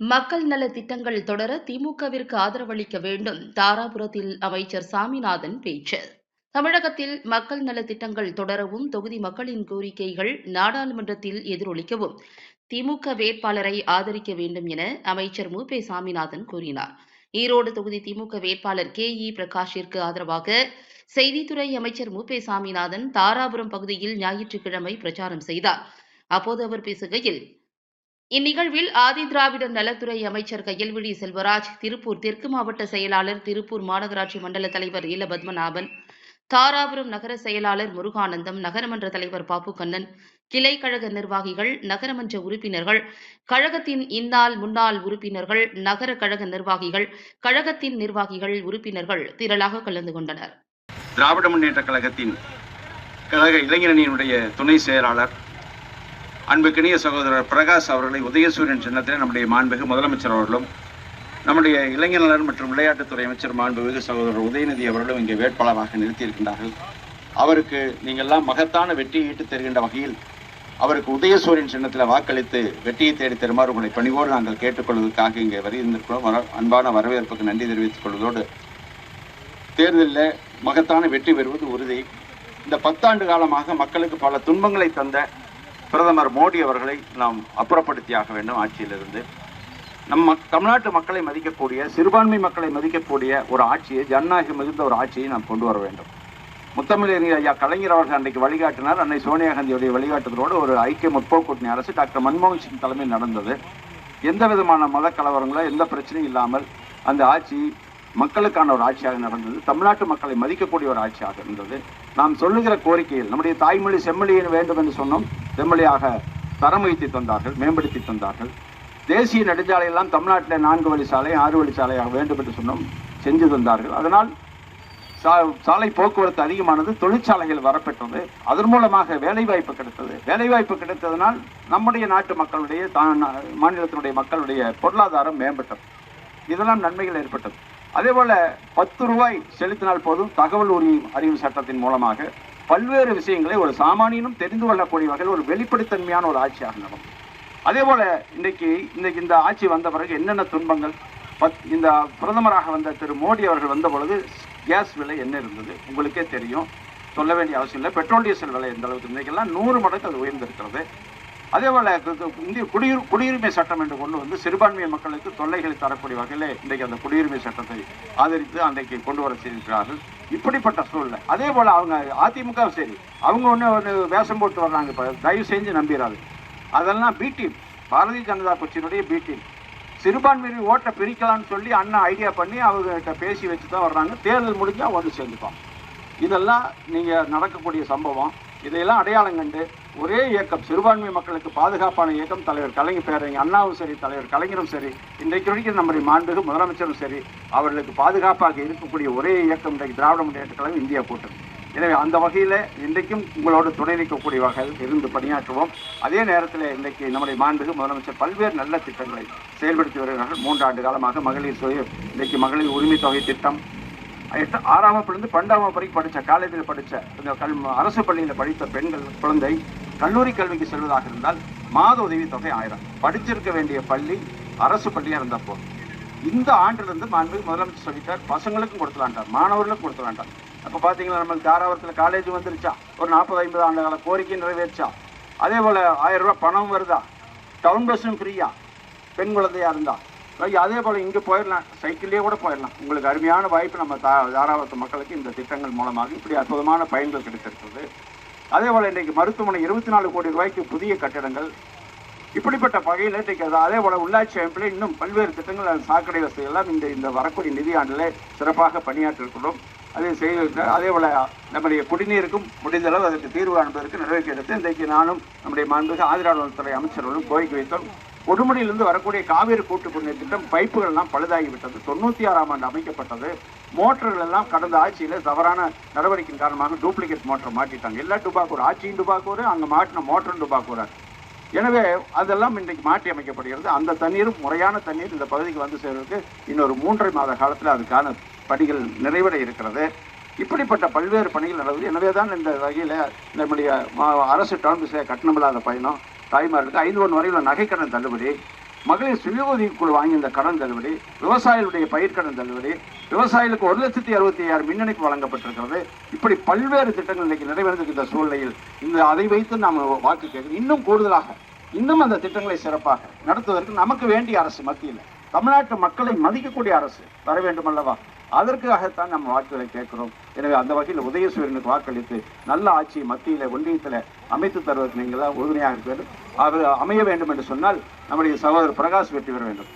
மக்கள் நல திட்டங்கள் தொடர திமுகவிற்கு ஆதரவளிக்க வேண்டும். தாராபுரத்தில் அமைச்சர் சாமிநாதன் பேச்சு. தமிழகத்தில் மக்கள் நல திட்டங்கள் தொடரவும் தொகுதி மக்களின் கோரிக்கைகள் நாடாளுமன்றத்தில் எதிரொலிக்கவும் திமுக வேட்பாளரை ஆதரிக்க வேண்டும் என அமைச்சர் மு. பே. சாமிநாதன் கூறினார். ஈரோடு தொகுதி திமுக வேட்பாளர் கே. இ. பிரகாஷிற்கு ஆதரவாக செய்தித்துறை அமைச்சர் மு. பே. சாமிநாதன் தாராபுரம் பகுதியில் ஞாயிற்றுக்கிழமை பிரச்சாரம் செய்தார். அப்போது அவர் பேசுகையில் இந்நிகழ்வில் ஆதி திராவிடர் நலத்துறை அமைச்சர் கையல்விழி செல்வராஜ் திருப்பூர் தெற்கு மாவட்ட செயலாளர் திருப்பூர் மாநகராட்சி மண்டல தலைவர் இல பத்மநாபன் தாராபுரம் நகர செயலாளர் முருகானந்தம் நகரமன்ற தலைவர் பாப்பு கண்ணன் கிளை கழக நிர்வாகிகள் நகரமன்ற உறுப்பினர்கள் கழகத்தின் இந்நாள் முன்னாள் உறுப்பினர்கள் நகர கழக நிர்வாகிகள் கழகத்தின் நிர்வாகிகள் உறுப்பினர்கள் திரளாக கலந்து கொண்டனர். திராவிட முன்னேற்ற கழகத்தின் கழக இளைஞரணியினுடைய துணை செயலாளர் அன்புக்கினிய சகோதரர் பிரகாஷ் அவர்களை உதயசூரியன் சின்னத்தில் நம்முடைய மாண்புமிகு முதலமைச்சர் அவர்களும் நம்முடைய இளைஞர் நலன் மற்றும் விளையாட்டுத்துறை அமைச்சர் மாண்புமிகு சகோதரர் உதயநிதி அவர்களும் இங்கே வேட்பாளராக நிறுத்தியிருக்கின்றார்கள். அவருக்கு நீங்கள்லாம் மகத்தான வெற்றியை ஈட்டு தருகின்ற வகையில் அவருக்கு உதயசூரியன் சின்னத்தில் வாக்களித்து வெற்றியை தேடி தருமாறு உங்களை பணிவோடு நாங்கள் கேட்டுக்கொள்வதற்காக இங்கே வருகின்றோம். வர- அன்பான வரவேற்புக்கு நன்றி தெரிவித்துக் கொள்வதோடு தேர்தலில் மகத்தான வெற்றி பெறுவது உறுதி. இந்த பத்தாண்டு காலமாக மக்களுக்கு பல துன்பங்களை தந்த பிரதமர் மோடி அவர்களை நாம் அப்புறப்படுத்தியாக வேண்டும் ஆட்சியிலிருந்து. நம் தமிழ்நாட்டு மக்களை மதிக்கக்கூடிய சிறுபான்மை மக்களை மதிக்கக்கூடிய ஒரு ஆட்சியை ஜனநாயகம் மிகுந்த ஒரு ஆட்சியை நாம் கொண்டு வர வேண்டும். முத்தமிழறிஞர் ஐயா கலைஞர் அவர்கள் அன்றைக்கு வழிகாட்டினார். அன்னை சோனியா காந்தியுடைய வழிகாட்டுதலோடு ஒரு ஐக்கிய முற்போக்கு கூட்டணி அரசு டாக்டர் மன்மோகன் சிங் தலைமையில் நடந்தது. எந்த விதமான மத கலவரங்களோ எந்த பிரச்சனையும் இல்லாமல் அந்த ஆட்சி மக்களுக்கான ஒரு ஆட்சியாக நடந்தது. தமிழ்நாட்டு மக்களை மதிக்கக்கூடிய ஒரு ஆட்சியாக இருந்தது. நாம் சொல்லுகிற கோரிக்கையில் நம்முடைய தாய்மொழி செம்மொழியின் வேண்டும் என்று சொன்னோம். செம்மொழியாக தரம் உயர்த்தி தந்தார்கள் மேம்படுத்தி தந்தார்கள். தேசிய நெடுஞ்சாலையெல்லாம் தமிழ்நாட்டில் நான்கு வழி சாலை ஆறு வழி சாலையாக வேண்டும் என்று சொன்னோம் செஞ்சு தந்தார்கள். அதனால் சா- சாலை போக்குவரத்து அதிகமானது தொழிற்சாலைகள் வரப்பெற்றது. அதன் மூலமாக வேலைவாய்ப்பு கிடைத்தது. வேலைவாய்ப்பு கிடைத்ததனால் நம்முடைய நாட்டு மக்களுடைய தான் மாநிலத்தினுடைய மக்களுடைய பொருளாதாரம் மேம்பட்டது. இதெல்லாம் நன்மைகள் ஏற்பட்டது. அதே போல பத்து ரூபாய் செலுத்தினால் போதும் தகவல் உரிமை அறிவு சட்டத்தின் மூலமாக பல்வேறு விஷயங்களை ஒரு சாமானியனும் தெரிந்து கொள்ளக்கூடிய வகையில் ஒரு வெளிப்படைத்தன்மையான ஒரு ஆட்சியாக நடக்கும். அதே போல இன்னைக்கு இன்னைக்கு இந்த ஆட்சி வந்த பிறகு என்னென்ன துன்பங்கள்? பத் இந்த பிரதமராக வந்த திரு மோடி அவர்கள் வந்த பொழுது கேஸ் விலை என்ன இருந்தது? உங்களுக்கே தெரியும். சொல்ல வேண்டிய அவசியம் இல்லை. பெட்ரோல் டீசல் விலை எந்த அளவுக்கு? இன்றைக்கெல்லாம் நூறு மடங்கு அது உயர்ந்திருக்கிறது. அதே போல இந்திய குடியுரி குடியுரிமை சட்டம் என்று கொண்டு வந்து சிறுபான்மை மக்களுக்கு தொல்லைகளை தரக்கூடிய வகையில் இன்றைக்கு அந்த குடியுரிமை சட்டத்தை ஆதரித்து அன்றைக்கு கொண்டு வர செய்திருக்கிறார்கள். இப்படிப்பட்ட சூழ்நிலை. அதே போல அவங்க அதிமுக சரி அவங்க ஒன்று ஒன்று வேஷம் போட்டு வர்றாங்க. இப்போ தயவு செஞ்சு நம்பிடாது அதெல்லாம் பி டீம் பாரதிய ஜனதா கட்சியினுடைய பி டீம் சிறுபான்மையினர் ஓட்டை பிரிக்கலாம்னு சொல்லி அண்ணா ஐடியா பண்ணி அவங்ககிட்ட பேசி வச்சு தான் வர்றாங்க. தேர்தல் முடிஞ்சால் ஒன்று சேர்ந்துப்பாங்க. இதெல்லாம் நீங்கள் நடக்கக்கூடிய சம்பவம். இதையெல்லாம் அடையாளம் கண்டு ஒரே இயக்கம் சிறுபான்மை மக்களுக்கு பாதுகாப்பான இயக்கம் தலைவர் கலைஞர் பேரறிஞர் அண்ணாவும் சரி தலைவர் கலைஞரும் சரி இன்றைக்கு வரைக்கும் நம்முடைய மாண்புகு முதலமைச்சரும் சரி அவர்களுக்கு பாதுகாப்பாக இருக்கக்கூடிய ஒரே இயக்கம் இன்றைக்கு திராவிட முன்னேற்ற கழகம் இந்தியா கூட்டணி. எனவே அந்த வகையில் இன்றைக்கும் உங்களோடு துணை நிற்கக்கூடிய வகையில் இருந்து பணியாற்றுவோம். அதே நேரத்தில் இன்றைக்கு நம்முடைய மாண்புகு முதலமைச்சர் பல்வேறு நல்ல திட்டங்களை செயல்படுத்தி வருகிறார்கள். மூன்றாண்டு காலமாக மகளிர் சுய இன்றைக்கு மகளிர் உரிமை தொகை திட்டம். எட்டு ஆறாம் வகுப்புலேருந்து பன்னெண்டாம் வகுப்பு வரைக்கும் படித்த காலேஜில் படித்த இந்த கல் அரசு பள்ளியில் படித்த பெண்கள் குழந்தை கல்லூரி கல்விக்கு செல்வதாக இருந்தால் மாத உதவி தொகை ஆயிரம். படிச்சிருக்க வேண்டிய பள்ளி அரசு பள்ளியாக இருந்தப்போ இந்த ஆண்டிலிருந்து மாண்பு முதலமைச்சர் சொல்லிட்டார். பசங்களுக்கும் கொடுத்துலான்ட்டார் மாணவர்களுக்கும் கொடுத்துலான்ட்டார் அப்போ பார்த்தீங்களா நம்ம தாராபுரத்தில் காலேஜ் வந்துருச்சா? ஒரு நாற்பது ஐம்பது ஆண்டு கால கோரிக்கை நிறைவேற்றா அதே போல் ஆயிரம் ரூபா பணம் வருதா? டவுன் பஸ்ஸும் ஃப்ரீயா பெண் குழந்தையாக இருந்தா? அதே போல் இங்கே போயிடலாம் சைக்கிள்லேயே கூட போயிடலாம் உங்களுக்கு அருமையான வாய்ப்பு நம்ம தா- தாராபுரத்து மக்களுக்கு இந்த திட்டங்கள் மூலமாக இப்படி அற்புதமான பயன்கள் கிடைத்திருக்கிறது. அதே போல் இன்றைக்கு மருத்துவமனை இருபத்தி நாலு கோடி ரூபாய்க்கு புதிய கட்டிடங்கள். இப்படிப்பட்ட வகையில் இன்றைக்கு அது அதே போல் உள்ளாட்சி அமைப்பில் இன்னும் பல்வேறு திட்டங்கள் சாக்கடை வசதி எல்லாம் இந்த இந்த வரக்கூடிய நிதியாண்டில் சிறப்பாக பணியாற்றிருக்கிறோம் அதை செய்திருக்கிறார் அதே போல் நம்முடைய குடிநீருக்கும் முடிந்த அளவு அதற்கு தீர்வு காண்பதற்கு நடவடிக்கை எடுத்து இன்றைக்கு நானும் நம்முடைய மாண்புக்கு ஆதிராளத்துறை அமைச்சர்களும் கோரிக்கை வைத்தோம். கொடுமுடியிலிருந்து வரக்கூடிய காவிரி கூட்டு குடிநீர் திட்டம் பைப்புகள் எல்லாம் பழுதாகிவிட்டது. தொண்ணூற்றி ஆறாம் ஆண்டு அமைக்கப்பட்டது. மோட்டர்கள் எல்லாம் கடந்த ஆட்சியில் தவறான நடவடிக்கையின் காரணமாக டூப்ளிகேட் மோட்டர் மாட்டிட்டாங்க. எல்லா டுபாக்கூர் ஆட்சியும் டுபாக்கூர் அங்கே மாட்டின மோட்டரும் டுபாக்கூர்? எனவே அதெல்லாம் இன்றைக்கு மாற்றி அமைக்கப்படுகிறது. அந்த தண்ணீரும் முறையான தண்ணீர் இந்த பகுதிக்கு வந்து சேர்வதற்கு இன்னொரு மூன்றரை மாத காலத்தில் அதுக்கான பணிகள் நிறைவடைய இருக்கிறது. இப்படிப்பட்ட பல்வேறு பணிகள் நடக்குது. எனவே தான் இந்த வகையில் நம்முடைய அரசு டவுன் பஸ்ஸில் கட்டணமில்லாத பயணம். தாய்மார்களுக்கு ஐந்து ஒன்று வரையில் நகைக்கடன் தள்ளுபடி மகளிர் சுய உதவிக்குழு வாங்கியிருந்த கடன் தள்ளுபடி விவசாயிகளுடைய பயிர்க்கடன் தள்ளுபடி விவசாயிகளுக்கு ஒரு லட்சத்தி அறுபத்தி ஐயாயிரம் மின்னணுக்கு வழங்கப்பட்டிருக்கிறது. இப்படி பல்வேறு திட்டங்கள் இன்றைக்கு நிறைவேறிருக்கின்ற சூழ்நிலையில் இந்த அதை வைத்து நாம் வாக்கு கேட்கணும் இன்னும் கூடுதலாக இன்னும் அந்த திட்டங்களை சிறப்பாக நடத்துவதற்கு நமக்கு வேண்டிய அரசு மத்தியில் தமிழ்நாட்டு மக்களை மதிக்கக்கூடிய அரசு வர வேண்டும் அல்லவா அதற்காகத்தான் நம்ம வாக்குகளை கேட்கிறோம். எனவே அந்த வகையில் உதயசூரியனுக்கு வாக்களித்து நல்ல ஆட்சி மத்தியில் ஒன்றியத்தில் அமைத்து தருவதற்கு நீங்கள் உறுதுணையாக இருக்க வேண்டும். அவர் அமைய வேண்டும் என்று சொன்னால் நம்முடைய சகோதரர் பிரகாஷ் வெற்றி பெற வேண்டும்.